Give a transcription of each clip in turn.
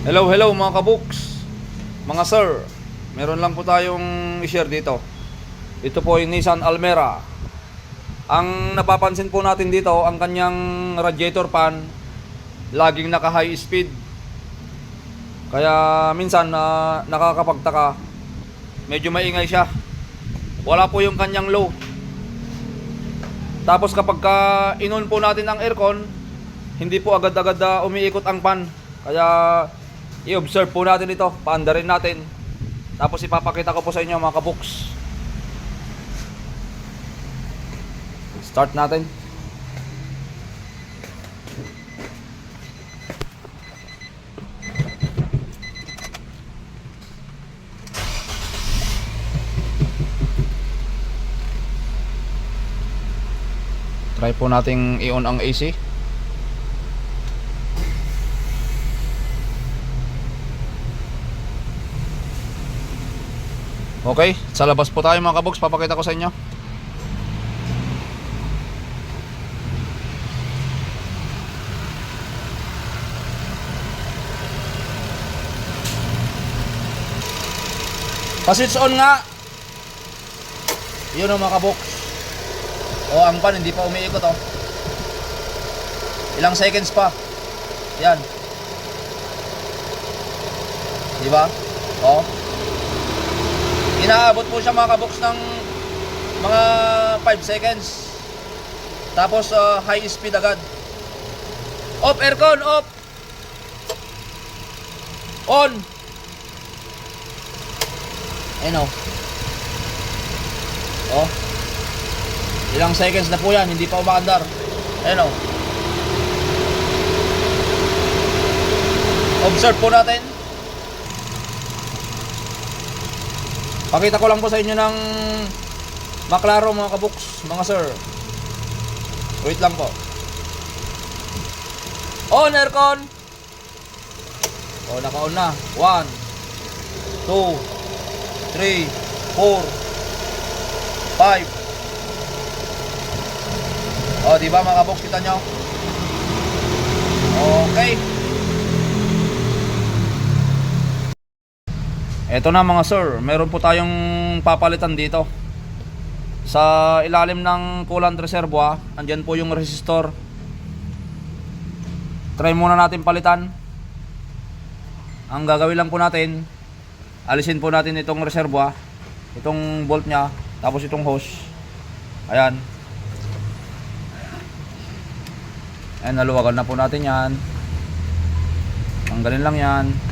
Hello, hello mga kabuks. Mga sir, meron lang po tayong i-share dito. Ito po yung Nissan Almera. Ang napapansin po natin dito, ang kanyang radiator fan laging naka high speed. Kaya minsan na nakakapagtaka, medyo maingay siya. Wala po yung kanyang low. Tapos kapag ka inon po natin ang aircon, hindi po agad-agad ah, umiikot ang fan. Kaya i-observe po natin ito, paanda rin natin. Tapos ipapakita ko po sa inyo mga kabuks. Start natin. Try po nating i-on ang AC. Okay, sa labas po tayo mga kabox, papakita ko sa inyo. Pa-switch on nga. Yun o mga kabox. O ang pan hindi pa umiikot oh. Ilang seconds pa. Yan. Di ba? Oh. Inaabot po siya mga kabox ng mga 5 seconds. Tapos uh, high speed agad. Off aircon, off. On. Ayun oh. Oh. Ilang seconds na po yan, hindi pa umaandar. Ayun oh. Observe po natin. Pakita ko lang po sa inyo ng maklaro mga kabuks, mga sir. Wait lang po. On aircon. Oh, naka-on na. 1 2 3 4 5 Oh, di ba mga kabuks kita nyo? Okay. Eto na mga sir, meron po tayong papalitan dito. Sa ilalim ng coolant reservoir, andyan po yung resistor. Try muna natin palitan. Ang gagawin lang po natin, alisin po natin itong reservoir, itong bolt niya, tapos itong hose. Ayan. Ayan, naluwagan na po natin yan. Tanggalin lang yan.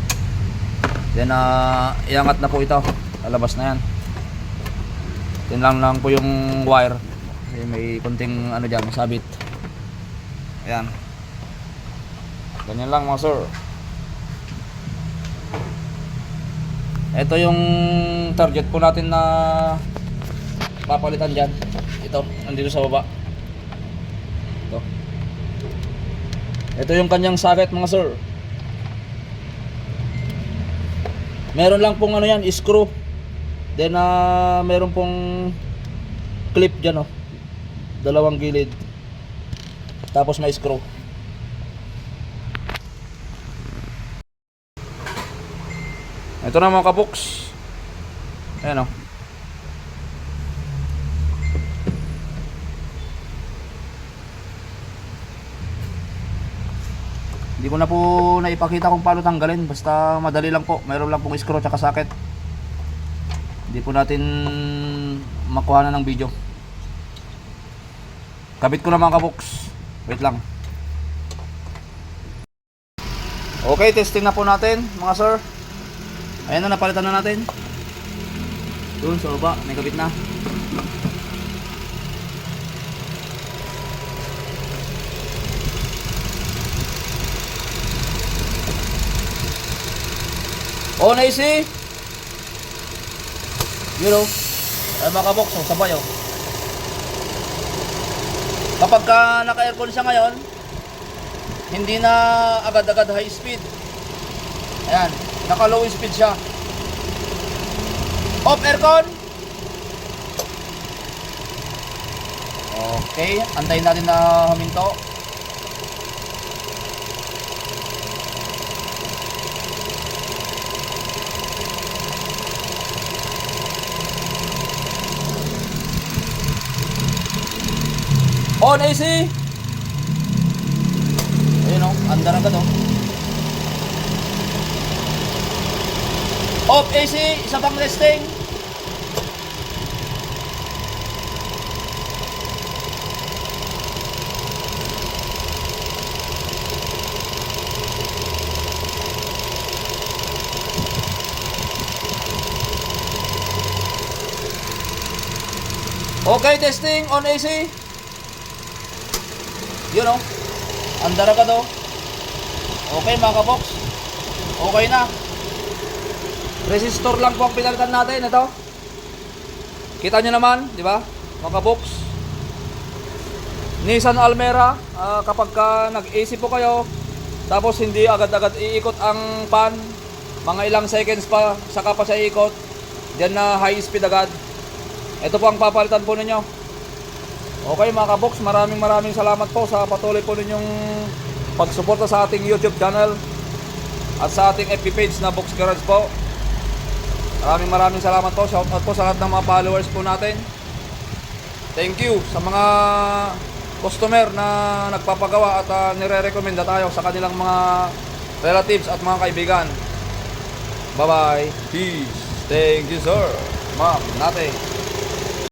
Then, uh, iangat na po ito. Lalabas na yan. Then lang lang po yung wire. Kasi may konting ano dyan, sabit. Ayan. Ganyan lang mga sir. Ito yung target po natin na papalitan dyan. Ito, nandito sa baba. Ito. Ito yung kanyang socket mga sir. Meron lang pong ano yan, screw. Then ah meron pong clip diyan oh. Dalawang gilid. Tapos may screw. Ito na mga kabuks. Ayan oh. Hindi ko na po naipakita kung paano tanggalin. Basta madali lang po. Mayroon lang pong screw at socket. Hindi po natin makuha na ng video. Kabit ko na mga kabuks. Wait lang. Okay, testing na po natin mga sir. Ayan na, napalitan na natin. Doon sa baba, may kabit na. Oh, naisi. You know. Ay mga kaboks, oh, sabay oh. Kapag ka naka-aircon siya ngayon, hindi na agad-agad high speed. Ayan, naka-low speed siya. Off aircon. Okay, antayin natin na huminto. On AC. Ayun o, andar agad o. Off AC, isa pang testing. Okay, testing on AC. Yun o. Andar agad o. Okay mga kabox. Okay na. Resistor lang po ang pinalitan natin. Ito. Kita nyo naman, di ba? Mga kabox. Nissan Almera. ah, kapag ka nag-AC po kayo, tapos hindi agad-agad iikot ang pan, mga ilang seconds pa, saka pa siya iikot, diyan na high speed agad. Ito po ang papalitan po ninyo. Okay mga kabox, maraming maraming salamat po sa patuloy po ninyong pagsuporta sa ating YouTube channel at sa ating FB page na Box Garage po. Maraming maraming salamat po. Shoutout po sa lahat ng mga followers po natin. Thank you sa mga customer na nagpapagawa at uh, nire-recommenda tayo sa kanilang mga relatives at mga kaibigan. Bye-bye. Peace. Thank you, sir. Ma'am, natin.